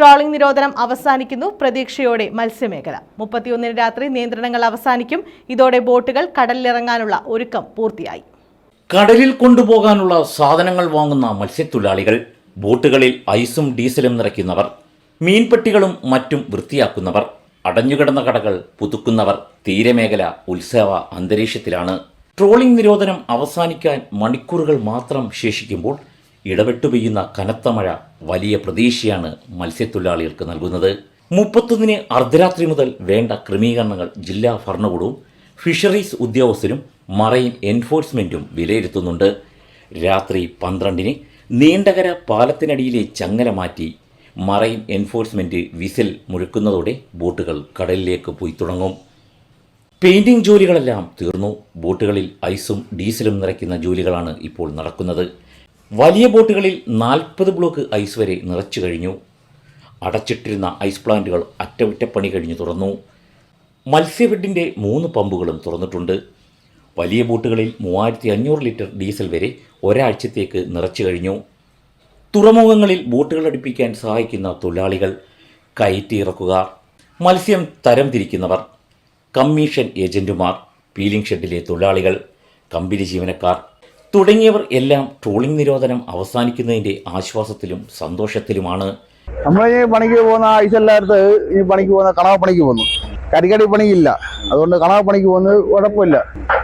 Trawling നിരോധനം അവസാനിക്കുന്നു. പ്രതീക്ഷയോടെ മത്സ്യമേഖല. മുപ്പത്തിയൊന്നിന് രാത്രി നിയന്ത്രണങ്ങൾ അവസാനിക്കും. ഇതോടെ ബോട്ടുകൾ കടലിലിറങ്ങാനുള്ള ഒരുക്കം പൂർത്തിയായി. കടലിൽ കൊണ്ടുപോകാനുള്ള സാധനങ്ങൾ വാങ്ങുന്ന മത്സ്യത്തൊഴിലാളികൾ ബോട്ടുകളിൽ ഐസും ഡീസലും നിറയ്ക്കുന്നവർ മീൻപെട്ടികളും മറ്റും വൃത്തിയാക്കുന്നവർ അടഞ്ഞുകിടന്ന കടകൾ പുതുക്കുന്നവർ തീരമേഖല ഉത്സവ അന്തരീക്ഷത്തിലാണ്. ട്രോളിംഗ് നിരോധനം അവസാനിക്കാൻ മണിക്കൂറുകൾ മാത്രം ശേഷിക്കുമ്പോൾ ഇടപെട്ടു പെയ്യുന്ന കനത്ത മഴ വലിയ പ്രതീക്ഷയാണ് മത്സ്യത്തൊഴിലാളികൾക്ക് നൽകുന്നത്. മുപ്പത്തൊന്നിന് അർദ്ധരാത്രി മുതൽ വേണ്ട ക്രമീകരണങ്ങൾ ജില്ലാ ഭരണകൂടവും ഫിഷറീസ് ഉദ്യോഗസ്ഥരും മറൈൻ എൻഫോഴ്സ്മെന്റും വിലയിരുത്തുന്നുണ്ട്. രാത്രി പന്ത്രണ്ടിന് നീണ്ടകര പാലത്തിനടിയിലെ ചങ്ങല മാറ്റി മറൈൻ എൻഫോഴ്സ്മെന്റ് വിസിൽ മുഴക്കുന്നതോടെ ബോട്ടുകൾ കടലിലേക്ക് പോയി തുടങ്ങും. പെയിന്റിംഗ് ജോലികളെല്ലാം തീർന്നു. ബോട്ടുകളിൽ ഐസും ഡീസലും നിറയ്ക്കുന്ന ജോലികളാണ് ഇപ്പോൾ നടക്കുന്നത്. വലിയ ബോട്ടുകളിൽ നാൽപ്പത് ബ്ലോക്ക് ഐസ് വരെ നിറച്ചു കഴിഞ്ഞു. അടച്ചിട്ടിരുന്ന ഐസ് പ്ലാന്റുകൾ അറ്റകുറ്റപ്പണി കഴിഞ്ഞു തുറന്നു. മത്സ്യഫെഡിന്റെ മൂന്ന് പമ്പുകളും തുറന്നിട്ടുണ്ട്. വലിയ ബോട്ടുകളിൽ മൂവായിരത്തി അഞ്ഞൂറ് ലിറ്റർ ഡീസൽ വരെ ഒരാഴ്ചത്തേക്ക് നിറച്ചു കഴിഞ്ഞു. തുറമുഖങ്ങളിൽ ബോട്ടുകൾ അടുപ്പിക്കാൻ സഹായിക്കുന്ന തൊഴിലാളികൾ കയറ്റി ഇറക്കുകാർ മത്സ്യം തരം തിരിക്കുന്നവർ കമ്മീഷൻ ഏജന്റുമാർ പീലിംഗ് ഷെഡിലെ തൊഴിലാളികൾ കമ്പനി ജീവനക്കാർ തുടങ്ങിയവർ എല്ലാം ട്രോളിംഗ് നിരോധനം അവസാനിക്കുന്നതിന്റെ ആശ്വാസത്തിലും സന്തോഷത്തിലുമാണ്. നമ്മൾ ഈ പണിക്ക് പോകുന്ന ആഴ്ച എല്ലായിടത്ത് ഈ പണിക്ക് പോകുന്ന കണവ പണിക്ക് പോകുന്നു. കരിക്കടി പണിയില്ല. അതുകൊണ്ട് കണവ പണിക്ക് പോകുന്നത് കുഴപ്പമില്ല.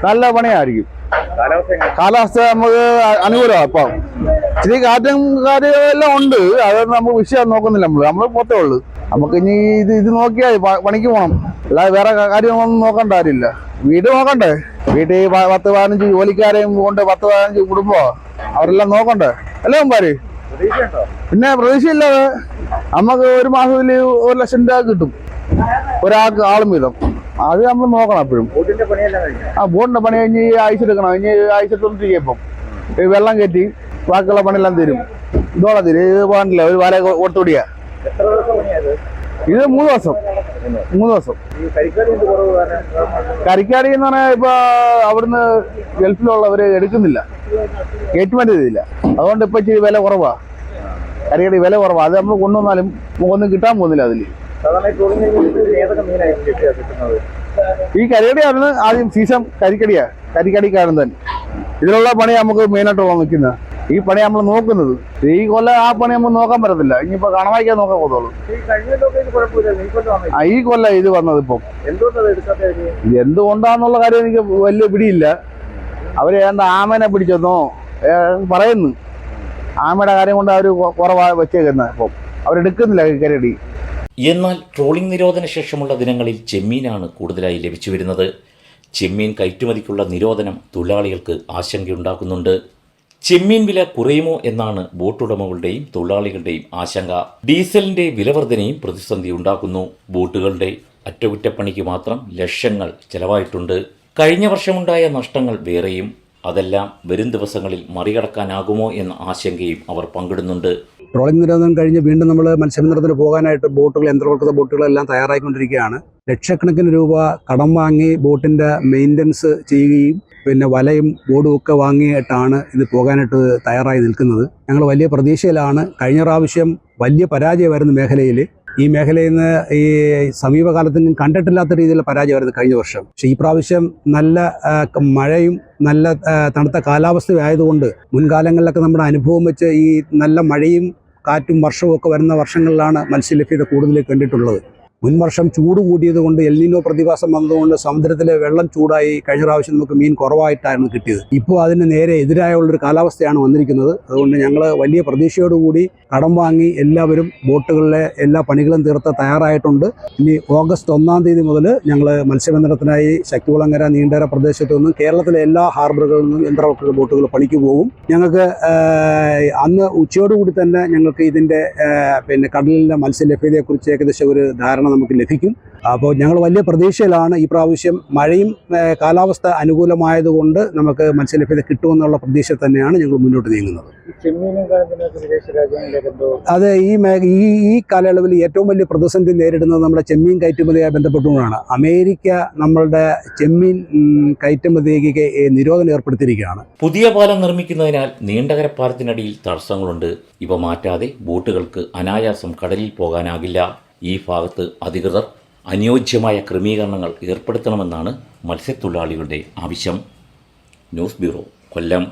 നല്ല പണിയായിരിക്കും. കാലാവസ്ഥ നമുക്ക് അനുകൂലമാണ് ഇപ്പം. ഇച്ചിരി കാറ്റും കാര്യവും ഉണ്ട്. അതൊന്നും നമുക്ക് വിഷയം നോക്കുന്നില്ല നമ്മൾ നമ്മൾ പോത്തേ ഉള്ളു. നമുക്ക് ഇനി ഇത് ഇത് നോക്കിയാൽ പണിക്ക് പോകണം അല്ലാതെ വേറെ കാര്യങ്ങളൊന്നും നോക്കേണ്ട കാര്യമില്ല. വീട് നോക്കണ്ടേ? വീട്ടിൽ പത്ത് പതിനഞ്ച് ജോലിക്കാരെയും കൊണ്ട് പത്ത് പതിനഞ്ച് കുടുംബമോ അവരെല്ലാം നോക്കണ്ടേ? അല്ലേ മുമ്പാര് പിന്നെ പ്രതീക്ഷയില്ലാതെ നമുക്ക് ഒരു മാസത്തിൽ ഒരു ലക്ഷം രൂപ കിട്ടും. ഒരാൾക്ക് ആളും വീതം. അത് നമ്മൾ നോക്കണം എപ്പോഴും. ആ ബോട്ടിന്റെ പണി കഴിഞ്ഞ് എടുക്കണം. ഇനി ആഴ്ച ഇപ്പം. വെള്ളം കയറ്റി ബാക്കിയുള്ള പണിയെല്ലാം തരും. ഇതോടെ തരും. ഇത് പോകണ്ടില്ല ഒരു വാര കൊടുത്തുപിടിയാ ഇത് മൂന്ന് ദിവസം. മൂന്ന് ദിവസം. കരിക്കാടി എന്ന് പറഞ്ഞാൽ ഇപ്പൊ അവിടുന്ന് ഗൾഫിലുള്ളവര് എടുക്കുന്നില്ല. കയറ്റുമതി ചെയ്തില്ല. അതുകൊണ്ട് ഇപ്പൊ ഇച്ചിരി വില കുറവാ. കരിക്കടി വില കുറവാ. അത് നമ്മൾ കൊണ്ടുവന്നാലും ഒന്നും കിട്ടാൻ പോകുന്നില്ല അതിൽ. ഈ കരിക്കടിയാണ് ആദ്യം സീസൺ കരിക്കടിയാ. കരിക്കടിക്കാരൻ തന്നെ. ഇതിലുള്ള പണി നമുക്ക് മെയിനായിട്ടുള്ള നിൽക്കുന്നത്. ഈ പണി നമ്മൾ നോക്കുന്നത്. ഈ കൊല്ലം ആ പണി നമ്മൾ നോക്കാൻ പറ്റത്തില്ല. ഇനിയിപ്പോ കണവായിക്കാൻ നോക്കാൻ പോകത്തുള്ളൂ. ആ ഈ കൊല്ലം ഇത് വന്നത് ഇപ്പം. ഇത് എന്തുകൊണ്ടാന്നുള്ള കാര്യം എനിക്ക് വലിയ പിടിയില്ല. അവർ എന്താ ആമനെ പിടിച്ചെന്നോ? പറയുന്നു. ആമയുടെ കാര്യം കൊണ്ട് അവർ കുറവാ വെച്ചേക്കുന്ന ഇപ്പം. അവരെടുക്കുന്നില്ല കരടി. എന്നാൽ ട്രോളിംഗ് നിരോധന ശേഷമുള്ള ദിനങ്ങളിൽ ചെമ്മീനാണ് കൂടുതലായി ലഭിച്ചു വരുന്നത്. ചെമ്മീൻ കയറ്റുമതിക്കുള്ള നിരോധനം തൊഴിലാളികൾക്ക് ആശങ്കയുണ്ടാക്കുന്നുണ്ട്. ചെമ്മീൻ വില കുറയുമോ എന്നാണ് ബോട്ടുടമകളുടെയും തൊഴിലാളികളുടെയും ആശങ്ക. ഡീസലിന്റെ വിലവർധനയും പ്രതിസന്ധി ഉണ്ടാക്കുന്നു. ബോട്ടുകളുടെ അറ്റകുറ്റപ്പണിക്ക് മാത്രം ലക്ഷങ്ങൾ ചെലവായിട്ടുണ്ട്. കഴിഞ്ഞ വർഷമുണ്ടായ നഷ്ടങ്ങൾ വേറെയും. അതെല്ലാം വരും ദിവസങ്ങളിൽ മറികടക്കാനാകുമോ എന്ന ആശങ്കയും അവർ പങ്കിടുന്നുണ്ട്. ട്രോളിംഗ് നിരോധനം കഴിഞ്ഞ് വീണ്ടും നമ്മൾ മത്സ്യബന്ധനത്തിന് പോകാനായിട്ട് ബോട്ടുകൾ യന്ത്രവൽകൃത ബോട്ടുകളെല്ലാം തയ്യാറായിക്കൊണ്ടിരിക്കുകയാണ്. ലക്ഷക്കണക്കിന് രൂപ കടം വാങ്ങി ബോട്ടിന്റെ മെയിന്റനൻസ് ചെയ്യുകയും പിന്നെ വലയും ബോർഡും ഒക്കെ വാങ്ങിയിട്ടാണ് ഇത് പോകാനായിട്ട് തയ്യാറായി നിൽക്കുന്നത്. ഞങ്ങൾ വലിയ പ്രതീക്ഷയിലാണ്. കഴിഞ്ഞ പ്രാവശ്യം വലിയ പരാജയമായിരുന്നു മേഖലയിൽ ഈ മേഖലയിൽ നിന്ന് ഈ സമീപകാലത്തെങ്കിലും കണ്ടിട്ടില്ലാത്ത രീതിയിലുള്ള പരാജയമായിരുന്നു കഴിഞ്ഞ വർഷം. പക്ഷേ ഈ പ്രാവശ്യം നല്ല മഴയും നല്ല തണുത്ത കാലാവസ്ഥയും ആയതുകൊണ്ട് മുൻകാലങ്ങളിലൊക്കെ നമ്മുടെ അനുഭവം വെച്ച് ഈ നല്ല മഴയും കാറ്റും വർഷവും ഒക്കെ വരുന്ന വർഷങ്ങളിലാണ് മത്സ്യലഭ്യത കൂടുതൽ കണ്ടിട്ടുള്ളത്. മുൻവർഷം ചൂട് കൂടിയത് കൊണ്ട് എല്ലിനോ പ്രതിഭാസം വന്നതുകൊണ്ട് സമുദ്രത്തിലെ വെള്ളം ചൂടായി കഴിഞ്ഞ പ്രാവശ്യം നമുക്ക് മീൻ കുറവായിട്ടായിരുന്നു കിട്ടിയത്. ഇപ്പോൾ അതിന് നേരെ എതിരായുള്ളൊരു കാലാവസ്ഥയാണ് വന്നിരിക്കുന്നത്. അതുകൊണ്ട് ഞങ്ങൾ വലിയ പ്രതീക്ഷയോടുകൂടി കടം വാങ്ങി എല്ലാവരും ബോട്ടുകളിലെ എല്ലാ പണികളും തീർത്ത് തയ്യാറായിട്ടുണ്ട്. ഇനി ഓഗസ്റ്റ് ഒന്നാം തീയതി മുതൽ ഞങ്ങൾ മത്സ്യബന്ധനത്തിനായി ശക്തികുളങ്ങര നീണ്ടര പ്രദേശത്തു നിന്നും കേരളത്തിലെ എല്ലാ ഹാർബറുകളിൽ നിന്നും യന്ത്രവൽകൃത ബോട്ടുകൾ പണിക്ക് പോകും. ഞങ്ങൾക്ക് അന്ന് ഉച്ചയോടുകൂടി തന്നെ ഞങ്ങൾക്ക് ഇതിന്റെ പിന്നെ കടലിലെ മത്സ്യലഭ്യതയെക്കുറിച്ച് ഏകദേശം ഒരു ധാരണ നിയന്ത്രണം നമുക്ക് ലഭിക്കും. അപ്പോൾ ഞങ്ങൾ വലിയ പ്രതീക്ഷയിലാണ് ഈ പ്രാവശ്യം മഴയും കാലാവസ്ഥ അനുകൂലമായതുകൊണ്ട് നമുക്ക് മത്സ്യലഭ്യത കിട്ടുമെന്നുള്ള പ്രതീക്ഷ തന്നെയാണ് ഞങ്ങൾ മുന്നോട്ട് നീങ്ങുന്നത്. അത് ഈ ഈ ഈ കാലയളവിൽ ഏറ്റവും വലിയ പ്രതിസന്ധി നേരിടുന്നത് നമ്മുടെ ചെമ്മീൻ കയറ്റുമതിയായി ബന്ധപ്പെട്ടുകൊണ്ടാണ്. അമേരിക്ക നമ്മളുടെ ചെമ്മീൻ കയറ്റുമതിക്ക് നിരോധനം ഏർപ്പെടുത്തിയിരിക്കുകയാണ്. പുതിയ പാലം നിർമ്മിക്കുന്നതിനാൽ നീണ്ടകര പാലത്തിനടിയിൽ തടസ്സങ്ങളുണ്ട്. ഇവ മാറ്റാതെ ബോട്ടുകൾക്ക് അനായാസം കടലിൽ പോകാനാകില്ല. ഈ ഭാഗത്ത് അധികൃതർ അനുയോജ്യമായ ക്രമീകരണങ്ങൾ ഏർപ്പെടുത്തണമെന്നാണ് മത്സ്യത്തൊഴിലാളികളുടെ ആവശ്യം. News bureau Kollam.